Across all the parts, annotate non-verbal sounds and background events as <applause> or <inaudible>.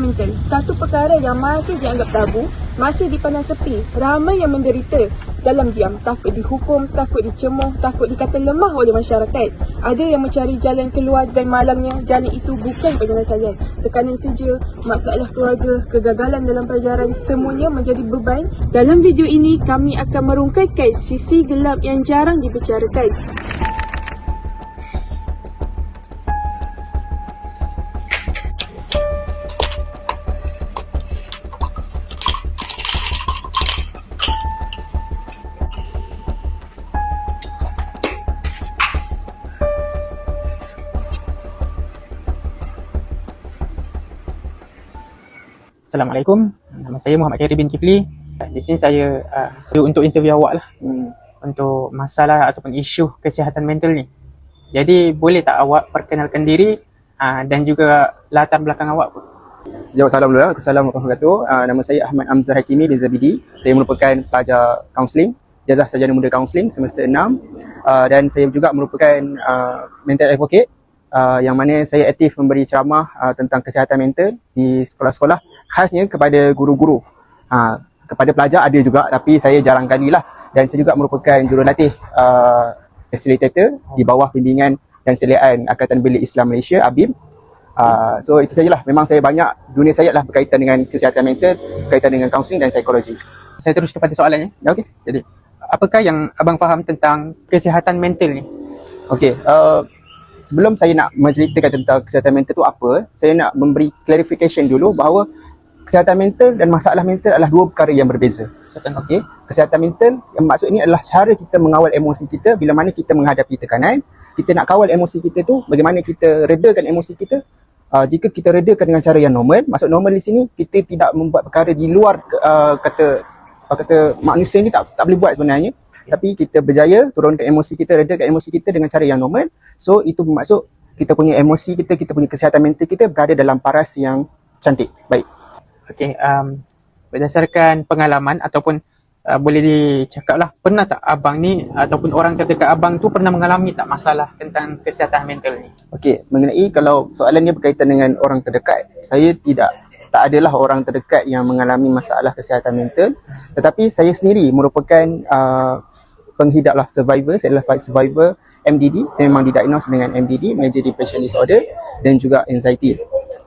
Mental, satu perkara yang masih dianggap tabu, masih dipandang sepi. Ramai yang menderita dalam diam, takut dihukum, takut dicemuh, takut dikata lemah oleh masyarakat. Ada yang mencari jalan keluar dan malangnya jalan itu bukan penyelesaian. Tekanan kerja, masalah keluarga, kegagalan dalam pelajaran, semuanya menjadi beban. Dalam video ini, kami akan merungkaikan sisi gelap yang jarang dibicarakan. Assalamualaikum. Nama saya Muhammad Khairi bin Kifli. Di sini saya uh, untuk interview awak lah Hmm. untuk masalah ataupun isu kesihatan mental ni. Jadi boleh tak awak perkenalkan diri uh, dan juga latar belakang awak pun? Sejawat salam dulu lah. Assalamualaikum warahmatullahi wabarakatuh. Uh, nama saya Ahmad Amzah Hakimi bin Zabidi. Saya merupakan pelajar kaunseling, jazah sarjana muda kaunseling semester 6 uh, dan saya juga merupakan uh, mental advocate uh, yang mana saya aktif memberi ceramah uh, tentang kesihatan mental di sekolah-sekolah khasnya kepada guru-guru. Uh, kepada pelajar ada juga tapi saya jarang kali lah dan saya juga merupakan jurulatih uh, facilitator di bawah bimbingan dan seliaan Angkatan Bilik Islam Malaysia ABIM Uh, so itu sajalah. Memang saya banyak dunia saya lah berkaitan dengan kesihatan mental, berkaitan dengan kaunseling dan psikologi. Saya terus kepada soalannya. Ya, Okey. Jadi, apakah yang abang faham tentang kesihatan mental ni? Okey. Uh, sebelum saya nak menceritakan tentang kesihatan mental tu apa, saya nak memberi clarification dulu bahawa kesihatan mental dan masalah mental adalah dua perkara yang berbeza. Kesihatan Okey. Kesihatan mental yang maksud ini adalah cara kita mengawal emosi kita bila mana kita menghadapi tekanan. Kita nak kawal emosi kita tu, bagaimana kita redakan emosi kita. Uh, jika kita redakan dengan cara yang normal, maksud normal di sini kita tidak membuat perkara di luar uh, kata apa kata manusia ni tak tak boleh buat sebenarnya. Tapi kita berjaya turunkan emosi kita, redakan emosi kita dengan cara yang normal. So itu bermaksud kita punya emosi kita, kita punya kesihatan mental kita berada dalam paras yang cantik. Baik. Okey, um, berdasarkan pengalaman ataupun uh, boleh dicakap lah, pernah tak abang ni ataupun orang terdekat abang tu pernah mengalami tak masalah tentang kesihatan mental ni? Okey, mengenai kalau soalan dia berkaitan dengan orang terdekat, saya tidak tak adalah orang terdekat yang mengalami masalah kesihatan mental, tetapi saya sendiri merupakan uh, penghidap lah survivor, saya adalah survivor MDD, saya memang didiagnose dengan MDD, Major Depression Disorder dan juga anxiety.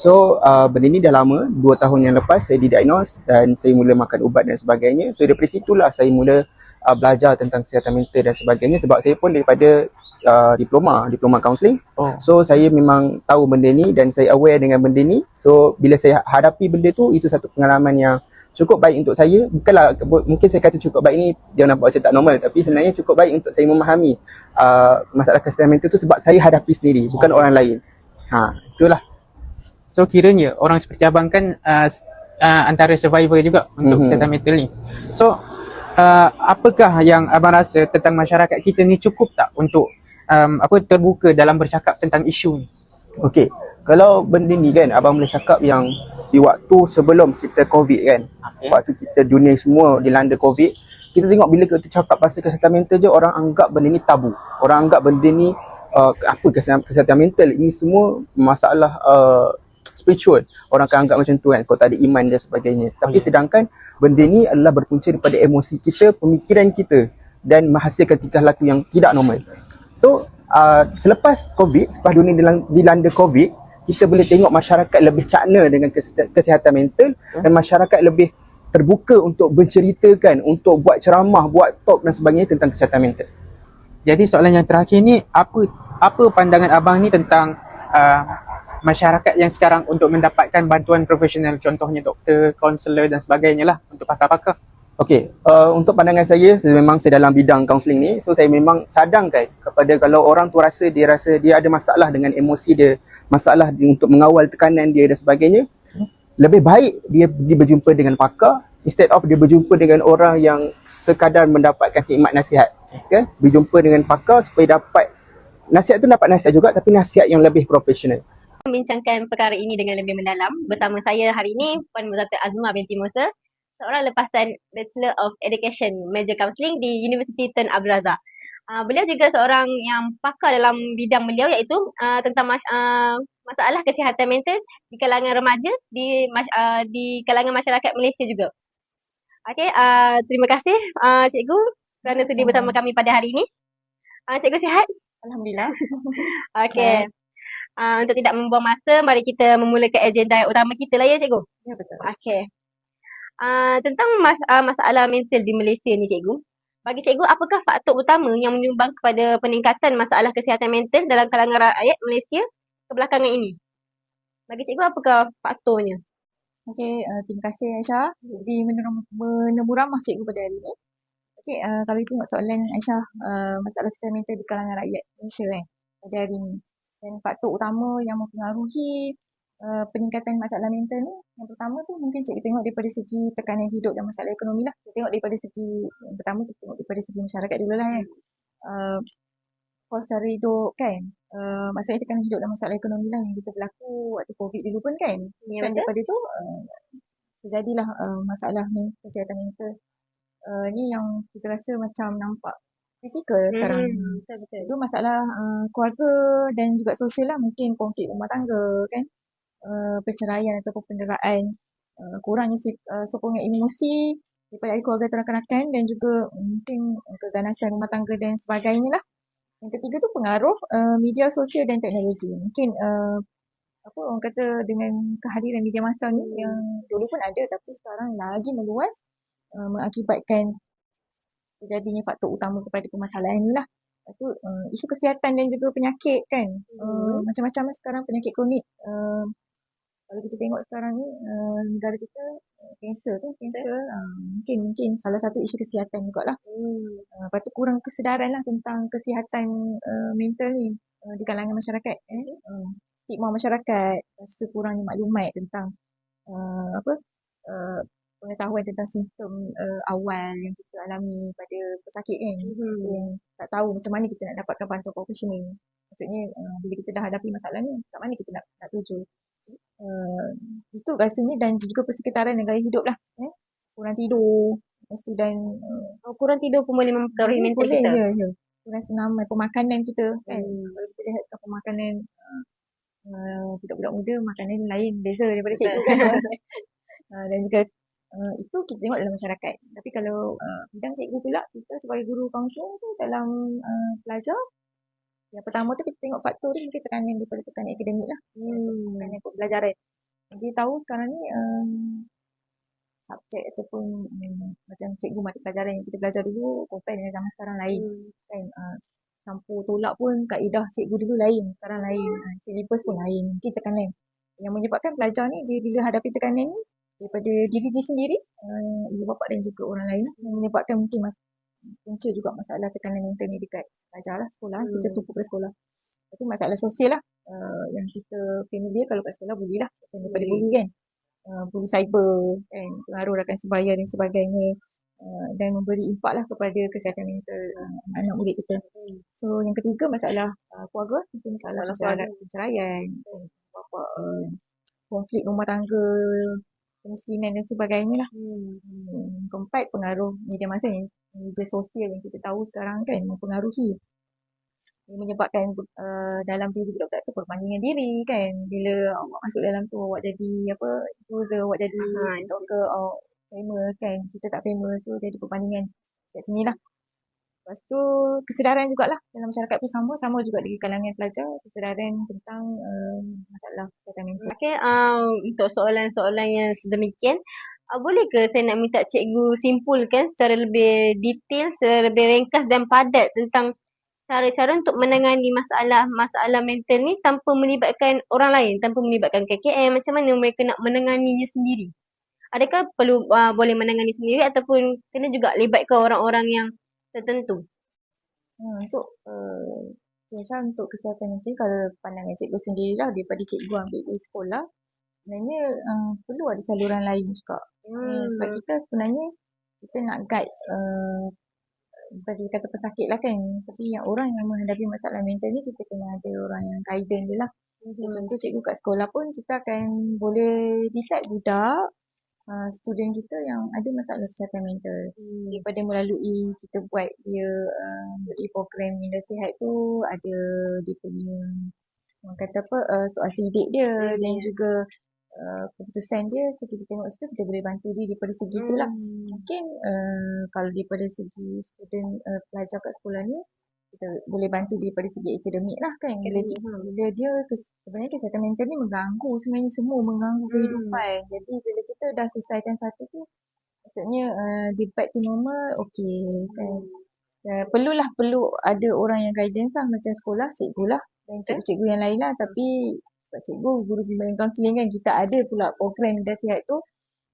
So uh, benda ni dah lama, 2 tahun yang lepas saya didiagnose dan saya mula makan ubat dan sebagainya. So daripada situlah saya mula uh, belajar tentang kesihatan mental dan sebagainya sebab saya pun daripada uh, diploma, diploma counselling. Oh. So saya memang tahu benda ni dan saya aware dengan benda ni. So bila saya hadapi benda tu itu satu pengalaman yang cukup baik untuk saya. Bukanlah bu- mungkin saya kata cukup baik ni dia nampak macam tak normal tapi sebenarnya cukup baik untuk saya memahami uh, masalah kesihatan mental tu sebab saya hadapi sendiri bukan orang lain. Ha, itulah. So kiranya orang seperti abang kan uh, uh, antara survivor juga untuk Mhm. kesihatan mental ni. So uh, apakah yang abang rasa tentang masyarakat kita ni cukup tak untuk um, apa terbuka dalam bercakap tentang isu ni? Okey. Kalau benda ni kan abang boleh cakap yang di waktu sebelum kita COVID kan. Okey. Waktu kita dunia semua dilanda COVID, kita tengok bila kita cakap pasal kesihatan mental je orang anggap benda ni tabu. Orang anggap benda ni uh, apa kesihatan, kesihatan mental ini semua masalah uh, spiritual. Orang akan anggap macam tu kan kalau tak ada iman dan sebagainya. Tapi ya. sedangkan benda ni adalah berpunca daripada emosi kita, pemikiran kita dan menghasilkan tingkah laku yang tidak normal. So uh, selepas COVID, selepas dunia dilan- dilanda COVID, kita boleh tengok masyarakat lebih cakna dengan kesihatan, mental dan masyarakat lebih terbuka untuk berceritakan, untuk buat ceramah, buat talk dan sebagainya tentang kesihatan mental. Jadi soalan yang terakhir ni apa apa pandangan abang ni tentang uh, masyarakat yang sekarang untuk mendapatkan bantuan profesional contohnya doktor, kaunselor dan sebagainya lah untuk pakar-pakar. Okey, uh, untuk pandangan saya, memang saya dalam bidang kaunseling ni, so saya memang cadangkan kepada kalau orang tu rasa dia rasa dia ada masalah dengan emosi dia, masalah dia untuk mengawal tekanan dia dan sebagainya, lebih baik dia pergi berjumpa dengan pakar instead of dia berjumpa dengan orang yang sekadar mendapatkan khidmat nasihat. Okay? Berjumpa dengan pakar supaya dapat nasihat tu dapat nasihat juga tapi nasihat yang lebih profesional. Membincangkan perkara ini dengan lebih mendalam. Bersama saya hari ini Puan Muzafir Azma binti Musa, seorang lepasan Bachelor of Education Major Counselling di Universiti Tun Abdul Razak. Uh, beliau juga seorang yang pakar dalam bidang beliau iaitu uh, tentang mas- uh, masalah kesihatan mental di kalangan remaja di mas- uh, di kalangan masyarakat Malaysia juga. Okey, uh, terima kasih uh, cikgu kerana sudi bersama kami pada hari ini. Uh, cikgu sihat? Alhamdulillah. <laughs> Okey. Uh, untuk tidak membuang masa, mari kita memulakan agenda yang utama kita lah ya cikgu. Ya betul. Okey. Uh, tentang mas- uh, masalah mental di Malaysia ni cikgu. Bagi cikgu, apakah faktor utama yang menyumbang kepada peningkatan masalah kesihatan mental dalam kalangan rakyat Malaysia kebelakangan ini? Bagi cikgu, apakah faktornya? Okey, uh, terima kasih Aisyah. Jadi menemu, menemu ramah cikgu pada hari ini. Okey, uh, kalau kita tengok soalan Aisyah, uh, masalah kesihatan mental di kalangan rakyat Malaysia kan pada hari ini. Dan faktor utama yang mempengaruhi uh, peningkatan masalah mental ni, yang pertama tu mungkin cikgu tengok daripada segi tekanan hidup dan masalah ekonomi lah. Kita tengok daripada segi, yang pertama kita tengok daripada segi masyarakat dulu lah kan. Uh, kos sara hidup kan. Uh, maksudnya tekanan hidup dan masalah ekonomi lah yang kita berlaku waktu COVID dulu pun kan. Ya, Dan daripada tu uh, terjadilah uh, masalah ni kesihatan mental. Uh, ni yang kita rasa macam nampak kritikal sekarang. Hmm, betul betul. Itu masalah uh, keluarga dan juga sosial lah. Mungkin konflik rumah tangga kan. Uh, perceraian ataupun penderaan. Uh, kurangnya uh, sokongan emosi daripada ahli keluarga atau rakan-rakan dan juga mungkin keganasan rumah tangga dan sebagainya lah. Yang ketiga tu pengaruh uh, media sosial dan teknologi. Mungkin uh, apa orang kata dengan kehadiran media masa ni yang dulu pun ada tapi sekarang lagi meluas uh, mengakibatkan terjadinya faktor utama kepada permasalahan ni lah. Lepas tu uh, isu kesihatan dan juga penyakit kan. Uh, macam-macam lah sekarang penyakit kronik. Uh, kalau kita tengok sekarang ni uh, negara kita kanser tu kanser uh, mungkin mungkin salah satu isu kesihatan jugalah. Hmm. Uh, lepas tu kurang kesedaran lah tentang kesihatan uh, mental ni uh, di kalangan masyarakat. Eh. Uh, stigma masyarakat, rasa kurangnya maklumat tentang uh, apa uh, pengetahuan tentang simptom uh, awal yang kita alami pada pesakit kan. Hmm. Yang tak tahu macam mana kita nak dapatkan bantuan profesional. Maksudnya uh, bila kita dah hadapi masalah ni, kat mana kita nak, nak tuju. Uh, itu rasanya dan juga persekitaran dan gaya hidup lah. Eh. Kurang tidur, tu dan uh, Oh, kurang tidur pun boleh mempengaruhi boleh, mental boleh, kita. ya, ya. Kurang senaman pemakanan kita kan. Hmm. Kalau kita lihat pemakanan uh, budak-budak muda makanan lain beza daripada cikgu kan. uh, <laughs> dan juga uh, itu kita tengok dalam masyarakat. Tapi kalau uh, bidang cikgu pula kita sebagai guru kaunseling tu dalam uh, pelajar yang pertama tu kita tengok faktor tu mungkin tekanan daripada tekanan akademik lah. Hmm. Tekanan pembelajaran. Jadi tahu sekarang ni um, subjek ataupun um, macam cikgu mata pelajaran yang kita belajar dulu compare dengan zaman sekarang lain Hmm. kan uh, campur tolak pun kaedah cikgu dulu lain sekarang lain uh, syllabus pun lain mungkin tekanan yang menyebabkan pelajar ni dia bila hadapi tekanan ni daripada diri dia sendiri uh, ibu bapa dan juga orang lain yang menyebabkan mungkin mas punca juga masalah tekanan mental ni dekat pelajar lah sekolah. Kita Hmm. tumpu pada sekolah. Itu masalah sosial lah. Uh, yang kita familiar kalau kat sekolah bully lah. Daripada Bully. bully kan. Uh, bully cyber kan. Pengaruh rakan sebaya dan sebagainya. Uh, dan memberi impak lah kepada kesihatan mental uh, anak murid kita. So yang ketiga masalah uh, keluarga, mungkin masalah Masalah penceraian, keluarga. penceraian kan, bapa uh, konflik rumah tangga, kemiskinan dan sebagainya lah. Hmm. Hmm, keempat pengaruh media masa yang media sosial yang kita tahu sekarang kan mempengaruhi. Yang menyebabkan uh, dalam diri budak-budak tu perbandingan diri kan. Bila awak masuk dalam tu awak jadi apa influencer awak jadi Aha, TikToker awak famous kan. Kita tak famous so jadi perbandingan. Kat sini lah lepas tu kesedaran jugalah dalam masyarakat pun sama sama juga di kalangan pelajar kesedaran tentang uh, masalah kesihatan mental Okey, um, untuk soalan-soalan yang sedemikian, uh, boleh ke saya nak minta cikgu simpulkan secara lebih detail, secara lebih ringkas dan padat tentang cara-cara untuk menangani masalah-masalah mental ni tanpa melibatkan orang lain, tanpa melibatkan KKM, macam mana mereka nak menanganinya sendiri? Adakah perlu uh, boleh menangani sendiri ataupun kena juga libatkan orang-orang yang tertentu? Hmm, untuk uh, Kisah untuk kesihatan mental kalau pandangan cikgu sendirilah daripada cikgu ambil di sekolah sebenarnya uh, perlu ada saluran lain juga. Hmm. Sebab kita sebenarnya kita nak guide uh, tadi kata pesakit lah kan tapi yang orang yang menghadapi masalah mental ni kita kena ada orang yang guidance dia lah. Hmm. Contoh cikgu kat sekolah pun kita akan boleh decide budak uh, student kita yang ada masalah kesihatan mental. Hmm. Daripada melalui kita buat dia uh, beri program minda sihat tu ada dia punya orang kata apa uh, soal sidik dia Hmm, dan juga uh, keputusan dia so kita tengok situ kita boleh bantu dia daripada segi tu lah. Hmm. Mungkin uh, kalau daripada segi student uh, pelajar kat sekolah ni kita boleh bantu daripada segi akademik lah kan. Bila, dia, hmm. bila dia sebenarnya kesihatan mental ni mengganggu sebenarnya semua mengganggu Hmm. kehidupan. Jadi bila kita dah selesaikan satu tu maksudnya uh, dia back to normal okay kan. Uh, perlulah perlu ada orang yang guidance lah macam sekolah cikgu lah dan cikgu-cikgu yang lain lah tapi sebab cikgu guru pembimbing kaunseling kan kita ada pula program minda sihat tu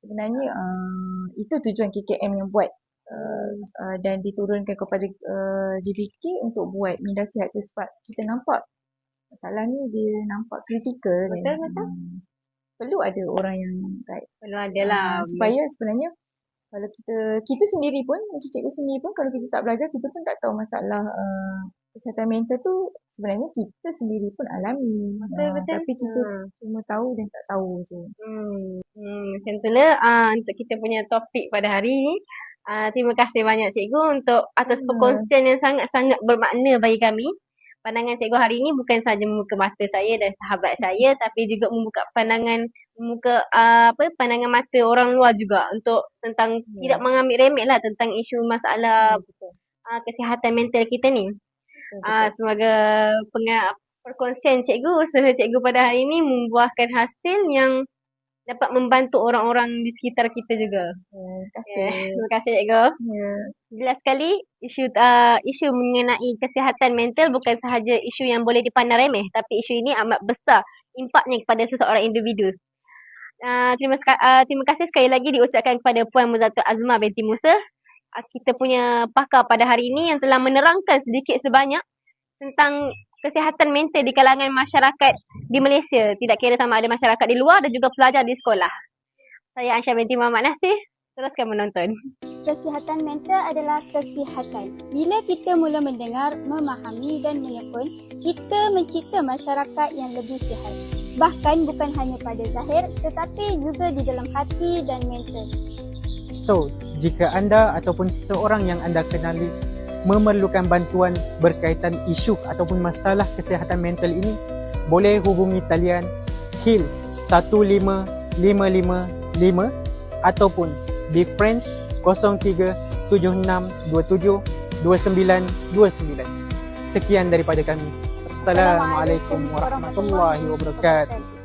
sebenarnya uh, itu tujuan KKM yang buat uh, uh, dan diturunkan kepada uh, GBK untuk buat minda sihat tu sebab kita nampak masalah ni dia nampak kritikal Betul, kan. betul. Hmm. Perlu ada orang yang guide Perlu ada lah. Ah, supaya sebenarnya kalau kita kita sendiri pun macam cikgu sendiri pun kalau kita tak belajar kita pun tak tahu masalah uh, kesihatan mental tu sebenarnya kita sendiri pun alami. Betul, Ah, betul. Tapi kita Hmm. cuma tahu dan tak tahu je. Hmm, hmm macam tu lah uh, untuk kita punya topik pada hari ni. Uh, terima kasih banyak cikgu untuk atas perkongsian yang sangat-sangat bermakna bagi kami. Pandangan cikgu hari ini bukan sahaja membuka mata saya dan sahabat saya tapi juga membuka pandangan membuka uh, apa pandangan mata orang luar juga untuk tentang Ya. tidak mengambil remeh lah tentang isu masalah betul. uh, kesihatan mental kita ni. betul, Ah, semoga penga- perkongsian cikgu usaha cikgu pada hari ini membuahkan hasil yang dapat membantu orang-orang di sekitar kita juga. betul. Terima kasih. Yeah. Terima kasih cikgu. Ya. Jelas sekali isu uh, isu mengenai kesihatan mental bukan sahaja isu yang boleh dipandang remeh tapi isu ini amat besar impaknya kepada seseorang individu. Uh, terima, uh, terima kasih sekali lagi diucapkan kepada Puan Muzatul Azma binti Musa uh, kita punya pakar pada hari ini yang telah menerangkan sedikit sebanyak tentang kesihatan mental di kalangan masyarakat di Malaysia. Tidak kira sama ada masyarakat di luar dan juga pelajar di sekolah. Saya Aisyah binti Muhammad Nasir. Teruskan menonton. Kesihatan mental adalah kesihatan. Bila kita mula mendengar, memahami dan menekun, kita mencipta masyarakat yang lebih sihat. Bahkan bukan hanya pada zahir tetapi juga di dalam hati dan mental. So, jika anda ataupun seseorang yang anda kenali memerlukan bantuan berkaitan isu ataupun masalah kesihatan mental ini, boleh hubungi talian HIL 15555 ataupun Be Friends 0376272929. Sekian daripada kami. Assalamualaikum warahmatullahi wabarakatuh.